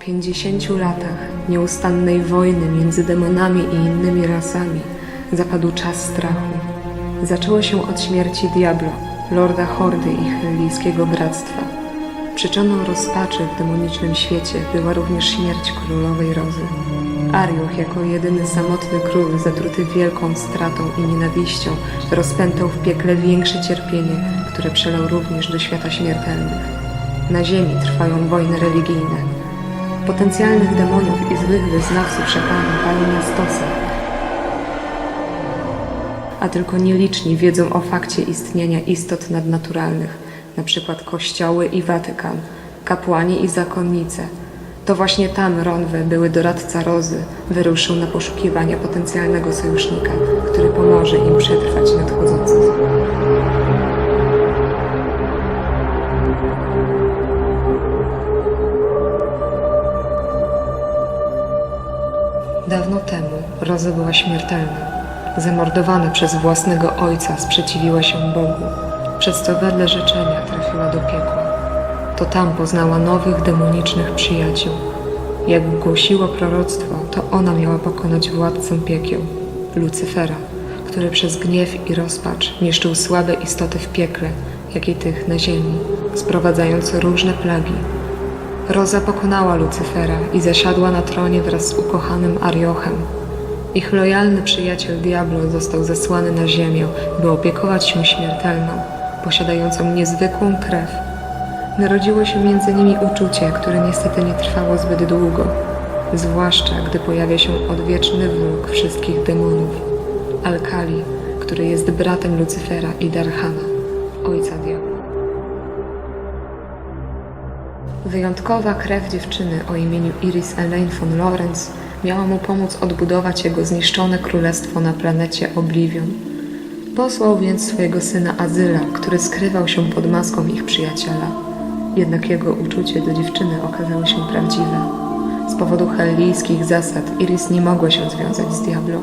Po 50 latach nieustannej wojny między demonami i innymi rasami zapadł czas strachu. Zaczęło się od śmierci Diablo, lorda Hordy i Hellijskiego Bractwa. Przyczyną rozpaczy w demonicznym świecie była również śmierć królowej Rozy. Arioch jako jedyny samotny król zatruty wielką stratą i nienawiścią rozpętał w piekle większe cierpienie, które przelał również do świata śmiertelnych. Na ziemi trwają wojny religijne. Potencjalnych demonów i złych wyznawców szatana pali na stosy. A tylko nieliczni wiedzą o fakcie istnienia istot nadnaturalnych, na przykład kościoły i Watykan, kapłani i zakonnice. To właśnie tam Ronwe, były doradca Rozy, wyruszył na poszukiwania potencjalnego sojusznika, który pomoże im przetrwać nadchodzący. Dawno temu Roza była śmiertelna. Zamordowana przez własnego ojca sprzeciwiła się Bogu, przez co wedle życzenia trafiła do piekła. To tam poznała nowych demonicznych przyjaciół. Jak głosiło proroctwo, to ona miała pokonać władcę piekieł, Lucyfera, który przez gniew i rozpacz niszczył słabe istoty w piekle, jak i tych na ziemi, sprowadzając różne plagi, Roza pokonała Lucyfera i zasiadła na tronie wraz z ukochanym Ariochem. Ich lojalny przyjaciel Diablo został zesłany na ziemię, by opiekować się śmiertelną, posiadającą niezwykłą krew. Narodziło się między nimi uczucie, które niestety nie trwało zbyt długo, zwłaszcza gdy pojawia się odwieczny wróg wszystkich demonów, Alkali, który jest bratem Lucyfera i Darhana, ojca Diabła. Wyjątkowa krew dziewczyny o imieniu Iris Elaine von Lorenz miała mu pomóc odbudować jego zniszczone królestwo na planecie Oblivion. Posłał więc swojego syna Azyla, który skrywał się pod maską ich przyjaciela. Jednak jego uczucie do dziewczyny okazało się prawdziwe. Z powodu hellijskich zasad Iris nie mogła się związać z Diablo.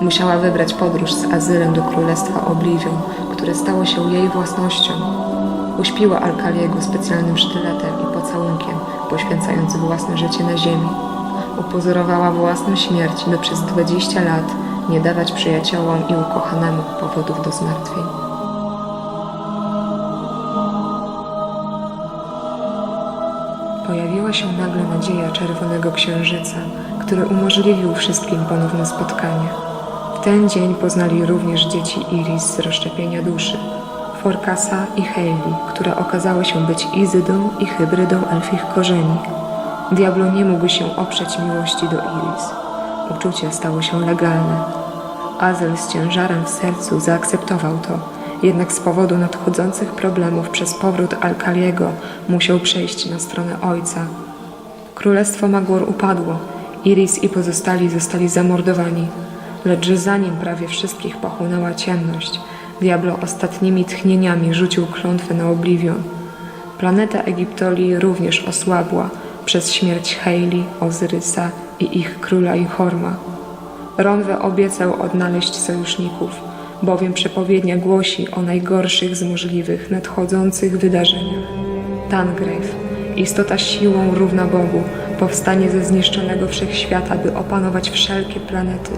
Musiała wybrać podróż z Azylem do królestwa Oblivion, które stało się jej własnością. Uśpiła Alkaliego specjalnym sztyletem i pocałunkiem, poświęcając własne życie na ziemi. Upozorowała własną śmierć, by przez 20 lat nie dawać przyjaciołom i ukochanemu powodów do zmartwień. Pojawiła się nagle nadzieja Czerwonego Księżyca, który umożliwił wszystkim ponowne spotkanie. W ten dzień poznali również dzieci Iris z rozszczepienia duszy, Forkasa i Hailey, która okazała się być Izydą i hybrydą elfich korzeni. Diablo nie mógł się oprzeć miłości do Iris. Uczucie stało się legalne. Azel z ciężarem w sercu zaakceptował to, jednak z powodu nadchodzących problemów przez powrót Alkaliego musiał przejść na stronę ojca. Królestwo Magor upadło, Iris i pozostali zostali zamordowani, lecz zanim prawie wszystkich pochłonęła ciemność, Diablo ostatnimi tchnieniami rzucił klątwę na Oblivion. Planeta Egiptolii również osłabła przez śmierć Haili, Ozyrysa i ich króla Inhorma. Ronwe obiecał odnaleźć sojuszników, bowiem przepowiednia głosi o najgorszych z możliwych nadchodzących wydarzeniach. Tangrave, istota siłą równa Bogu, powstanie ze zniszczonego wszechświata, by opanować wszelkie planety,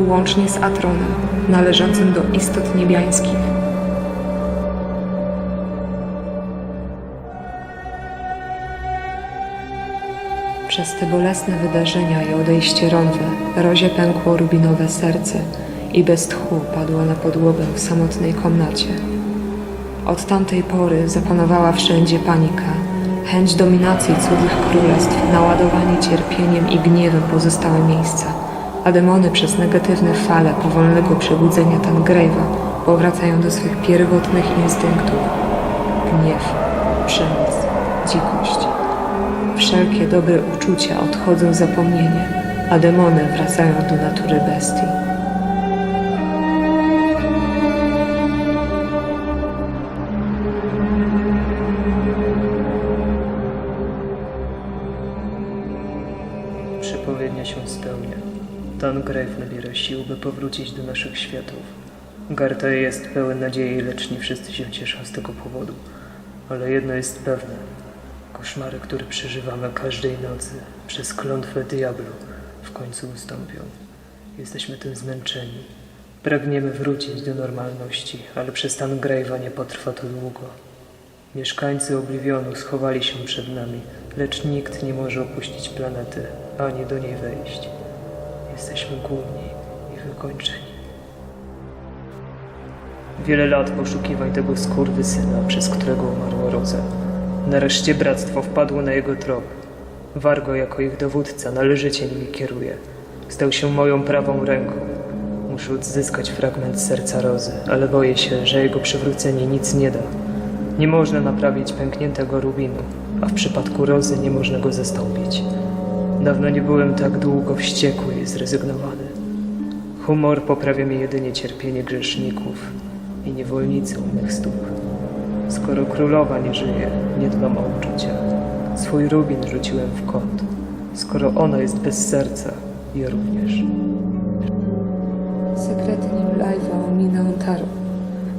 łącznie z Atronem, należącym do istot niebiańskich. Przez te bolesne wydarzenia i odejście Ronwe, Rozie pękło rubinowe serce i bez tchu padła na podłogę w samotnej komnacie. Od tamtej pory zapanowała wszędzie panika, chęć dominacji cudzych królestw, naładowanie cierpieniem i gniewem pozostałe miejsca, a demony przez negatywne fale powolnego przebudzenia Tangrave'a powracają do swych pierwotnych instynktów. Gniew, przemoc, dzikość. Wszelkie dobre uczucia odchodzą w zapomnienie, a demony wracają do natury bestii. Tangrave nabiera sił, by powrócić do naszych światów. Garta jest pełen nadziei, lecz nie wszyscy się cieszą z tego powodu. Ale jedno jest pewne. Koszmary, które przeżywamy każdej nocy przez klątwę diablu, w końcu ustąpią. Jesteśmy tym zmęczeni. Pragniemy wrócić do normalności, ale przez stan Grave'a nie potrwa to długo. Mieszkańcy Oblivionu schowali się przed nami, lecz nikt nie może opuścić planety, ani do niej wejść. Jesteśmy głodni i wykończeni. Wiele lat poszukiwań tego skurwysyna, przez którego umarła Roza. Nareszcie bractwo wpadło na jego trop. Wargo jako ich dowódca należycie nimi kieruje. Stał się moją prawą ręką. Muszę odzyskać fragment serca Rozy, ale boję się, że jego przywrócenie nic nie da. Nie można naprawić pękniętego rubinu, a w przypadku Rozy nie można go zastąpić. Dawno nie byłem tak długo wściekły i zrezygnowany. Humor poprawia mi jedynie cierpienie grzeszników i niewolnicy u mych stóp. Skoro królowa nie żyje, nie dbam o uczucia. Swój rubin rzuciłem w kąt. Skoro ona jest bez serca, ja również. Sekrety Nimlajwa ominę Taru.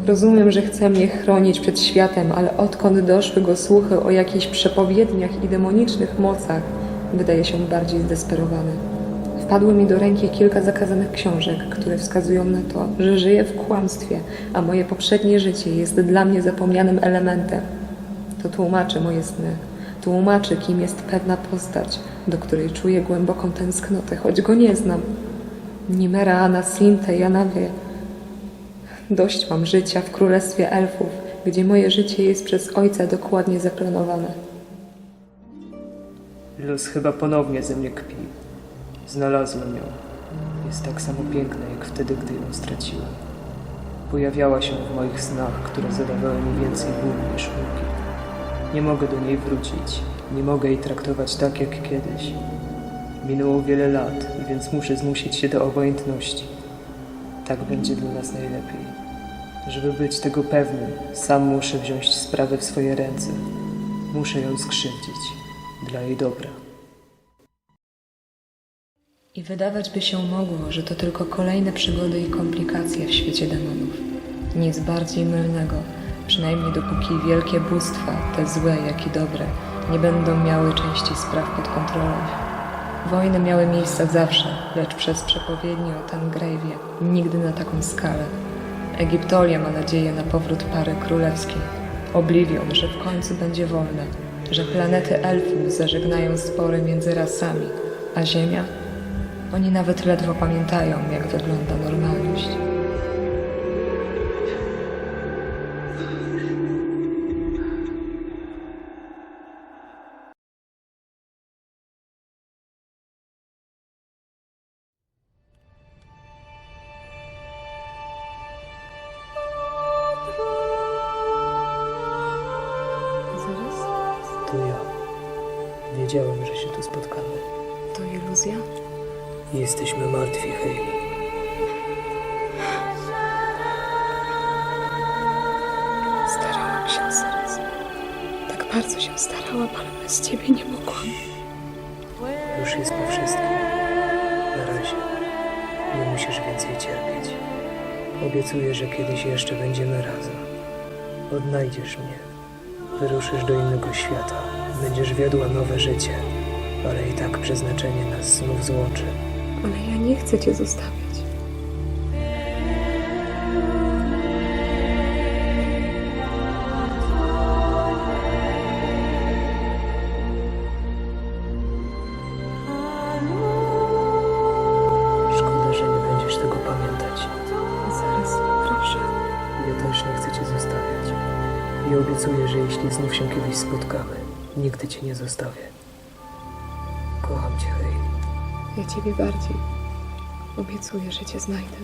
Rozumiem, że chce mnie chronić przed światem, ale odkąd doszły go słuchy o jakichś przepowiedniach i demonicznych mocach, wydaje się bardziej zdesperowany. Wpadły mi do ręki kilka zakazanych książek, które wskazują na to, że żyję w kłamstwie, a moje poprzednie życie jest dla mnie zapomnianym elementem. To tłumaczy moje sny. Tłumaczy, kim jest pewna postać, do której czuję głęboką tęsknotę, choć go nie znam. Nimera, Anasinte, Janawie. Dość mam życia w królestwie elfów, gdzie moje życie jest przez ojca dokładnie zaplanowane. Los chyba ponownie ze mnie kpi. Znalazłem ją. Jest tak samo piękna, jak wtedy, gdy ją straciłem. Pojawiała się w moich snach, które zadawały mi więcej bólu niż muki. Nie mogę do niej wrócić. Nie mogę jej traktować tak, jak kiedyś. Minęło wiele lat, więc muszę zmusić się do obojętności. Tak będzie dla nas najlepiej. Żeby być tego pewnym, sam muszę wziąć sprawę w swoje ręce. Muszę ją skrzywdzić. Dla dobra. I wydawać by się mogło, że to tylko kolejne przygody i komplikacje w świecie demonów. Nic bardziej mylnego, przynajmniej dopóki wielkie bóstwa, te złe jak i dobre, nie będą miały części spraw pod kontrolą. Wojny miały miejsce zawsze, lecz przez przepowiednie o Tangrave'ie nigdy na taką skalę. Egiptolia ma nadzieję na powrót pary królewskiej. Oblivion, że w końcu będzie wolne, że planety elfów zażegnają spory między rasami, a Ziemia oni nawet ledwo pamiętają, jak wygląda normalność. Wiedziałem, że się tu spotkamy. to iluzja? Jesteśmy martwi, Hayley. Starałam się, Zaraz. Tak bardzo się starałam, ale bez ciebie nie mogłam. Już jest po wszystkim. Na razie. Nie musisz więcej cierpieć. Obiecuję, że kiedyś jeszcze będziemy razem. Odnajdziesz mnie. Wyruszysz do innego świata. Będziesz wiodła nowe życie. Ale i tak przeznaczenie nas znów złączy. Ale ja nie chcę cię zostawiać. Obiecuję, że jeśli znów się kiedyś spotkamy, nigdy cię nie zostawię. Kocham cię, Hayley. Ja ciebie bardziej. Obiecuję, że cię znajdę.